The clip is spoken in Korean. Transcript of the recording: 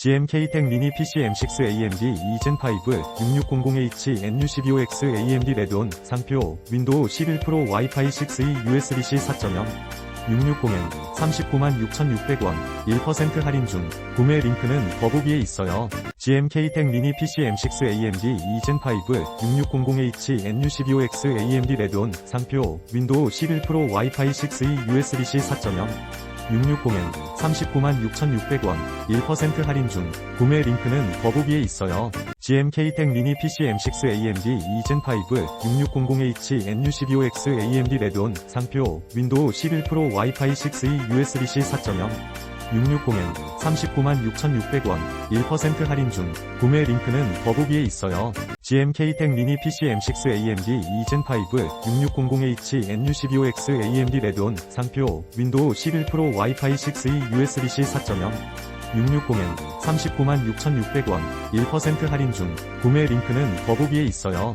GMK-텍 미니 PC M6 AMD 2젠5 6600H NU12OX AMD 레드온 상표 윈도우 11 프로 와이파이 6E USB-C 4.0 660엔 396,600원 1% 할인 중 구매 링크는 더보기에 있어요. GMK-텍 미니 PC M6 AMD 2젠5 6600H NU12OX AMD 레드온 상표 윈도우 11 프로 와이파이 6E USB-C 4.0 660엔 396,600원 1% 할인 중 구매 링크는 더보기에 있어요. GMK-텍 미니 PC M6 AMD 2젠5 6600H NU12OX AMD 레드온 상표 윈도우 11 프로 와이파이 6E USB-C 4.0 660엔 396,600원 1% 할인 중 구매 링크는 더보기에 있어요. GMK-텍 미니 PC M6 AMD 2젠5 6600H NU12OX AMD 레드온 상표 윈도우 11 프로 와이파이 6E USB-C 4.0 660엔 396,600원 1% 할인 중 구매 링크는 더보기에 있어요.